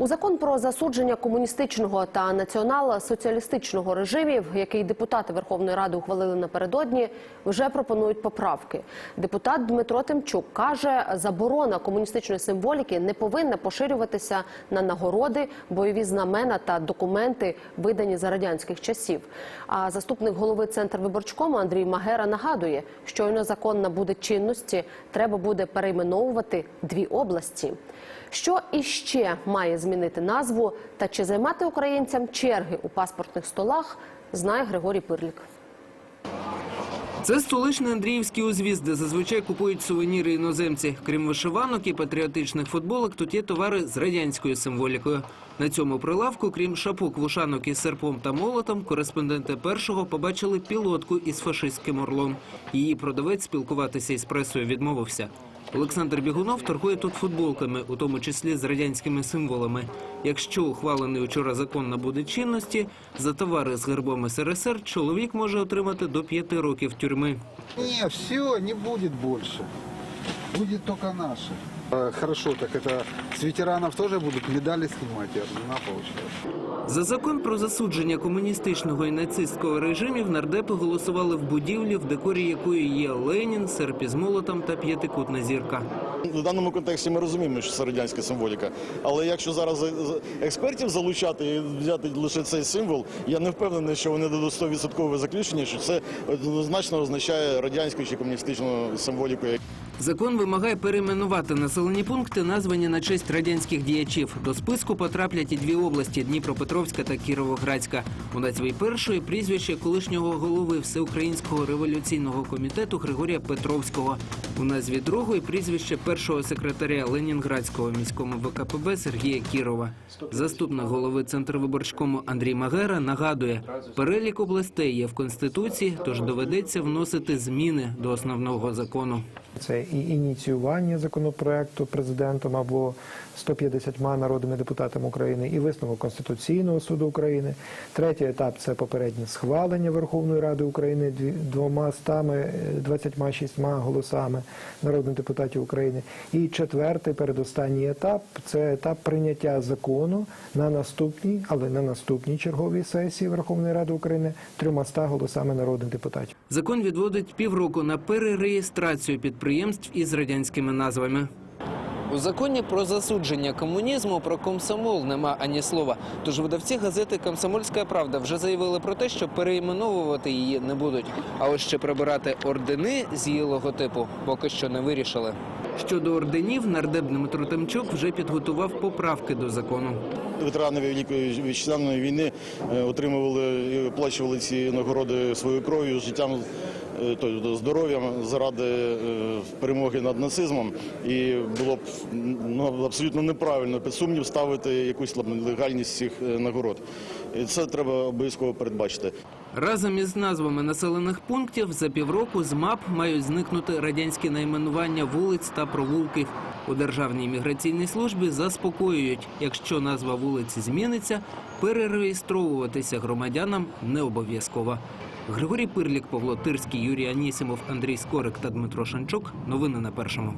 У закон про засудження комуністичного та націонал-соціалістичного режимів, який депутати Верховної Ради ухвалили напередодні, вже пропонують поправки. Депутат Дмитро Тимчук каже, заборона комуністичної символіки не повинна поширюватися на нагороди, бойові знамена та документи, видані за радянських часів. А заступник голови Центр виборчкому Андрій Магера нагадує, щойно закон набуде чинності, треба буде перейменовувати дві області. Що іще має змінити назву та чи займати українцям черги у паспортних столах, знає Григорій Пирлік. Це столичний Андріївський узвіз, де зазвичай купують сувеніри іноземці. Крім вишиванок і патріотичних футболок, тут є товари з радянською символікою. На цьому прилавку, крім шапок, вушанок із серпом та молотом, кореспонденти першого побачили пілотку із фашистським орлом. Її продавець спілкуватися із пресою відмовився. Олександр Бігунов торгує тут футболками, у тому числі з радянськими символами. Якщо ухвалений учора закон набуде чинності, за товари з гербом СРСР чоловік може отримати до п'яти років тюрми. Ні, все, не буде больше. Буде тільки наши. Хорошо, так это с ветеранов тоже будут медали снимать и ордена получать. За закон про засудження комуністичного і нацистського режимів нардепи голосували в будівлі, в декорі якої є Ленін, серп із молотом та п'ятикутна зірка. В даному контексті ми розуміємо, що це радянська символіка. Але якщо зараз за- за- експертів залучати і взяти лише цей символ, я не впевнений, що вони дадуть 100% заключення, що це однозначно означає радянську чи комуністичну символіку. Закон вимагає перейменувати населені пункти, названі на честь радянських діячів. До списку потраплять і дві області Дніпропетровська та Кіровоградська. У назві першої прізвище колишнього голови Всеукраїнського революційного комітету Григорія Петровського. У назві другої прізвище першого секретаря Ленінградського міському ВКПБ Сергія Кірова. Заступник голови Центрвиборчкому Андрій Магера нагадує, перелік областей є в конституції, тож доведеться вносити зміни до основного закону. Це і ініціювання законопроекту президентом або 150 народними депутатами України, і висновок Конституційного суду України. Третій етап це попереднє схвалення Верховної Ради України двома стами 26 голосами народних депутатів України. І четвертий, передостанній етап це етап прийняття закону на наступній, але на наступній черговій сесії Верховної Ради України трьомаста голосами народних депутатів. Закон відводить півроку на перереєстрацію підприємств із радянськими назвами. У законі про засудження комунізму про комсомол нема ані слова. Тож видавці газети Комсомольська правда вже заявили про те, що перейменовувати її не будуть. А ось ще прибирати ордени з її логотипу поки що не вирішили. Щодо орденів, нардеп Дмитро Тимчук вже підготував поправки до закону. Ветерани Великої вітчизняної війни е, отримували і оплачували ці нагороди своєю кров'ю, життям, здоров'ям заради е, перемоги над нацизмом. І було б ну, абсолютно неправильно під сумнів ставити якусь легальність цих е, нагород. І це треба обов'язково передбачити. Разом із назвами населених пунктів за півроку з мап мають зникнути радянські найменування вулиць та провулків. У Державній міграційній службі заспокоюють, якщо назва вулиці зміниться, перереєстровуватися громадянам не обов'язково. Григорій Пирлік, Павло Тирський, Юрій Анісімов, Андрій Скорик та Дмитро Шанчук. Новини на першому.